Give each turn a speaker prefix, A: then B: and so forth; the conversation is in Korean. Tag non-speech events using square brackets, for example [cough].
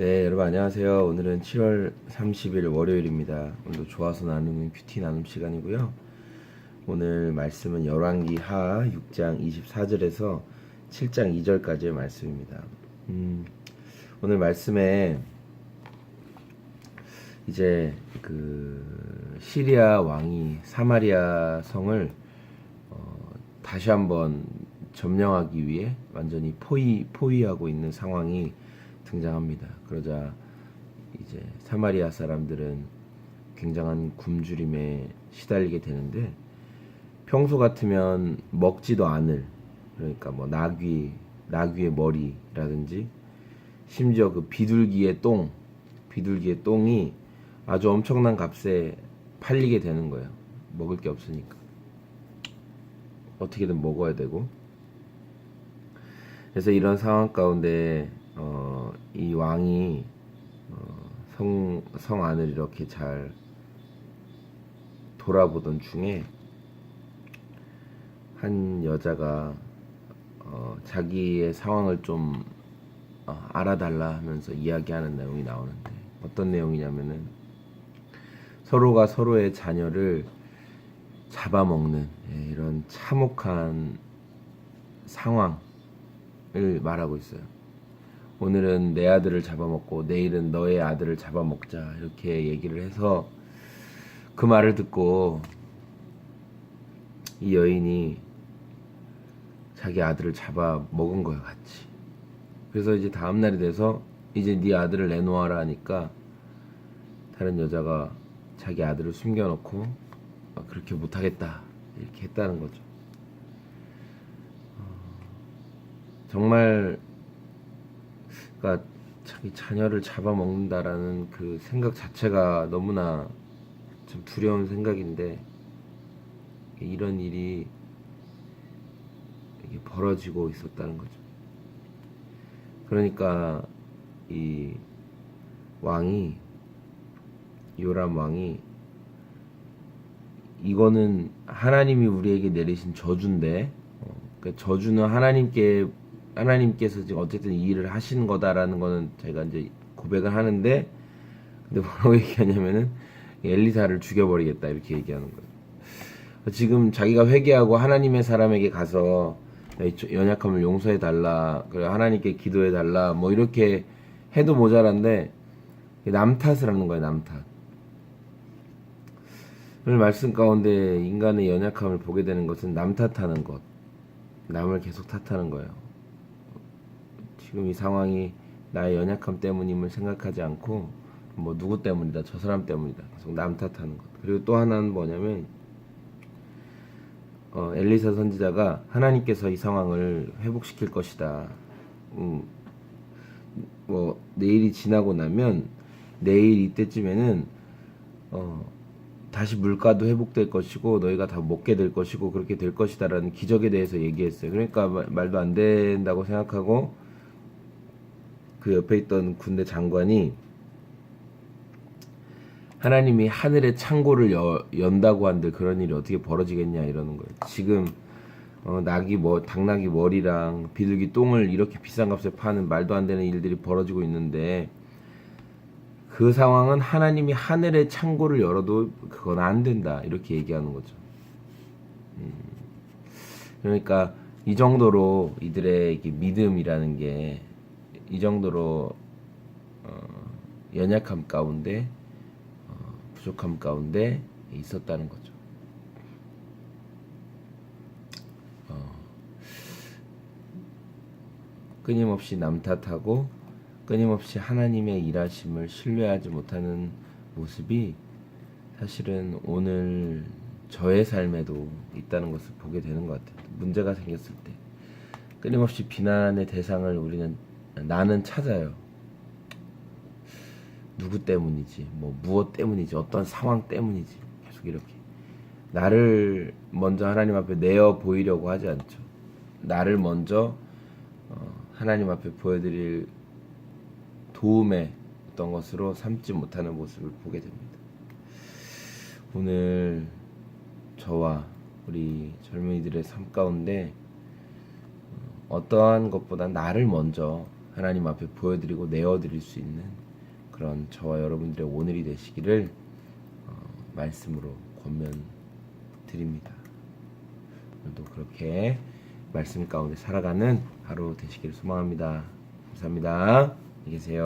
A: 네, 여러분 안녕하세요. 오늘은 7월 30일 월요일입니다. 오늘도 좋아서 나누는 큐티 나눔 시간이고요. 오늘 말씀은 열왕기 하 6장 24절에서 7장 2절까지의 말씀입니다. 음, 오늘 말씀에 이제 그 시리아 왕이 사마리아 성을 어, 다시 한번 점령하기 위해 완전히 포위 포위하고 있는 상황이 등장합니다. 그러자 이제 사마리아 사람들은 굉장한 굶주림에 시달리게 되는데 평소 같으면 먹지도 않을 그러니까 뭐 나귀 나귀의 머리라든지 심지어 그 비둘기의 똥 비둘기의 똥이 아주 엄청난 값에 팔리게 되는 거예요. 먹을 게 없으니까 어떻게든 먹어야 되고 그래서 이런 상황 가운데 어, 이 왕이 어, 성, 성 안을 이렇게 잘 돌아보던 중에 한 여자가 어, 자기의 상황을 좀 어, 알아달라 하면서 이야기하는 내용이 나오는데 어떤 내용이냐면은 서로가 서로의 자녀를 잡아먹는 예, 이런 참혹한 상황을 말하고 있어요. 오늘은 내 아들을 잡아먹고 내일은 너의 아들을 잡아먹자 이렇게 얘기를 해서 그 말을 듣고 이 여인이 자기 아들을 잡아 먹은 거야 같이. 그래서 이제 다음 날이 돼서 이제 네 아들을 내놓아라 하니까 다른 여자가 자기 아들을 숨겨놓고 아, 그렇게 못하겠다 이렇게 했다는 거죠. 어, 정말 그러니까 자기 자녀를 잡아먹는다라는 그 생각 자체가 너무나 좀 두려운 생각인데 이런 일이 이게 벌어지고 있었다는 거죠. 그러니까 이 왕이 요람 왕이 이거는 하나님이 우리에게 내리신 저주인데 어, 그 저주는 하나님께 하나님께서 지금 어쨌든 이 일을 하시는 거다라는 거는 제가 이제 고백을 하는데 근데 뭐라고 [laughs] 얘기하냐면은 엘리사를 죽여버리겠다 이렇게 얘기하는 거예요. 지금 자기가 회개하고 하나님의 사람에게 가서 연약함을 용서해 달라 그래 하나님께 기도해 달라 뭐 이렇게 해도 모자란데 남 탓을 하는 거예요 남 탓. 오늘 말씀 가운데 인간의 연약함을 보게 되는 것은 남 탓하는 것, 남을 계속 탓하는 거예요. 지금 이 상황이 나의 연약함 때문임을 생각하지 않고 뭐 누구 때문이다, 저 사람 때문이다, 계속 남 탓하는 것. 그리고 또 하나는 뭐냐면 어, 엘리사 선지자가 하나님께서 이 상황을 회복시킬 것이다. 음, 뭐 내일이 지나고 나면 내일 이때쯤에는 어, 다시 물가도 회복될 것이고 너희가 다 먹게 될 것이고 그렇게 될 것이다라는 기적에 대해서 얘기했어요. 그러니까 말도 안 된다고 생각하고 그 옆에 있던 군대 장관이 하나님이 하늘의 창고를 여, 연다고 한들 그런 일이 어떻게 벌어지겠냐 이러는 거예요. 지금 어, 낙이 뭐 당나귀 머리랑 비둘기 똥을 이렇게 비싼 값에 파는 말도 안 되는 일들이 벌어지고 있는데 그 상황은 하나님이 하늘의 창고를 열어도 그건 안 된다 이렇게 얘기하는 거죠. 음, 그러니까 이 정도로 이들의 믿음이라는 게 이 정도로 어, 연약함 가운데 어, 부족함 가운데 있었다는 거죠. 어, 끊임없이 남 탓하고 끊임없이 하나님의 일하심을 신뢰하지 못하는 모습이 사실은 오늘 저의 삶에도 있다는 것을 보게 되는 것 같아요. 문제가 생겼을 때 끊임없이 비난의 대상을 우리는 나는 찾아요. 누구 때문이지, 뭐 무엇 때문이지, 어떤 상황 때문이지, 계속 이렇게 나를 먼저 하나님 앞에 내어 보이려고 하지 않죠. 나를 먼저 어, 하나님 앞에 보여드릴 도움의 어떤 것으로 삼지 못하는 모습을 보게 됩니다. 오늘 저와 우리 젊은이들의 삶 가운데 어, 어떠한 것보다 나를 먼저 하나님 앞에 보여드리고 내어드릴 수 있는 그런 저와 여러분들의 오늘이 되시기를 어, 말씀으로 권면 드립니다. 오늘도 그렇게 말씀 가운데 살아가는 하루 되시기를 소망합니다. 감사합니다. 안녕히 계세요.